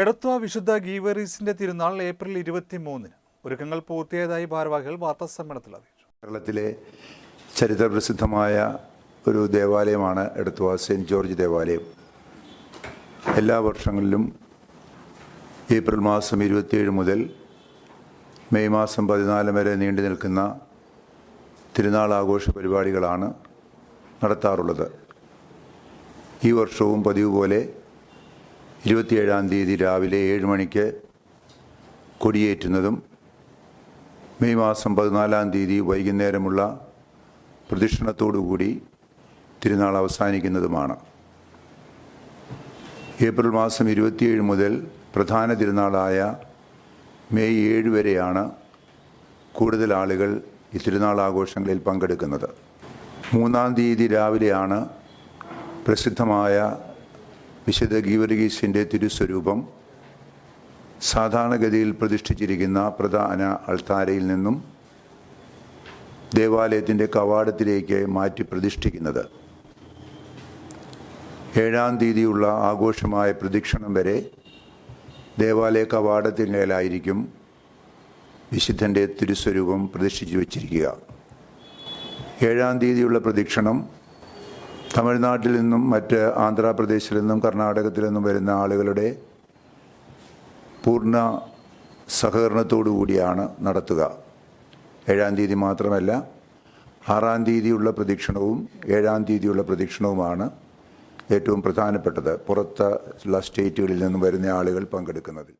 എടത്വ വിശുദ്ധ ഗീവറീസിന്റെ തിരുനാൾ ഏപ്രിൽ ഇരുപത്തി മൂന്നിന് ഒരുക്കങ്ങൾ പൂർത്തിയായതായി ഭാരവാഹികൾ വാർത്താസമ്മേളനത്തിൽ അറിയിച്ചു. കേരളത്തിലെ ചരിത്രപ്രസിദ്ധമായ ഒരു ദേവാലയമാണ് എടത്വ സെന്റ് ജോർജ് ദേവാലയം. എല്ലാ വർഷങ്ങളിലും ഏപ്രിൽ മാസം ഇരുപത്തിയേഴ് മുതൽ മെയ് മാസം പതിനാല് വരെ നീണ്ടു നിൽക്കുന്ന തിരുനാൾ ആഘോഷ പരിപാടികളാണ് നടത്താറുള്ളത്. ഈ വർഷവും പതിവ് പോലെ ഇരുപത്തിയേഴാം തീയതി രാവിലെ ഏഴ് മണിക്ക് കൊടിയേറ്റുന്നതും മെയ് മാസം പതിനാലാം തീയതി വൈകുന്നേരമുള്ള പ്രദക്ഷിണത്തോടുകൂടി തിരുനാൾ അവസാനിക്കുന്നതുമാണ്. ഏപ്രിൽ മാസം ഇരുപത്തിയേഴ് മുതൽ പ്രധാന തിരുനാളായ മെയ് ഏഴ് വരെയാണ് കൂടുതൽ ആളുകൾ ഈ തിരുനാൾ ആഘോഷങ്ങളിൽ പങ്കെടുക്കുന്നത്. മൂന്നാം തീയതി രാവിലെയാണ് പ്രസിദ്ധമായ വിശുദ്ധ ഗീവർഗീസിന്റെ തിരുസ്വരൂപം സാധാരണഗതിയിൽ പ്രതിഷ്ഠിച്ചിരിക്കുന്ന പ്രധാന അൾത്താരയിൽ നിന്നും ദേവാലയത്തിന്റെ കവാടത്തിലേക്ക് മാറ്റി പ്രതിഷ്ഠിക്കുന്നത്. ഏഴാം തീയതിയുള്ള ആഘോഷമായ പ്രദക്ഷിണം വരെ ദേവാലയ കവാടത്തിനേലായിരിക്കും വിശുദ്ധന്റെ തിരുസ്വരൂപം പ്രതിഷ്ഠിച്ചു വച്ചിരിക്കുക. ഏഴാം തീയതിയുള്ള പ്രദക്ഷിണം തമിഴ്നാട്ടിൽ നിന്നും മറ്റ് ആന്ധ്രാപ്രദേശിൽ നിന്നും കർണാടകത്തിൽ നിന്നും വരുന്ന ആളുകളുടെ പൂർണ സഹകരണത്തോടു കൂടിയാണ് നടത്തുക. ഏഴാം തീയതി മാത്രമല്ല ആറാം തീയതിയുള്ള പ്രദക്ഷിണവും ഏഴാം തീയതിയുള്ള പ്രദക്ഷിണവുമാണ് ഏറ്റവും പ്രധാനപ്പെട്ടത്. പുറത്തുള്ള സ്റ്റേറ്റുകളിൽ നിന്നും വരുന്ന ആളുകൾ പങ്കെടുക്കുന്നതിൽ.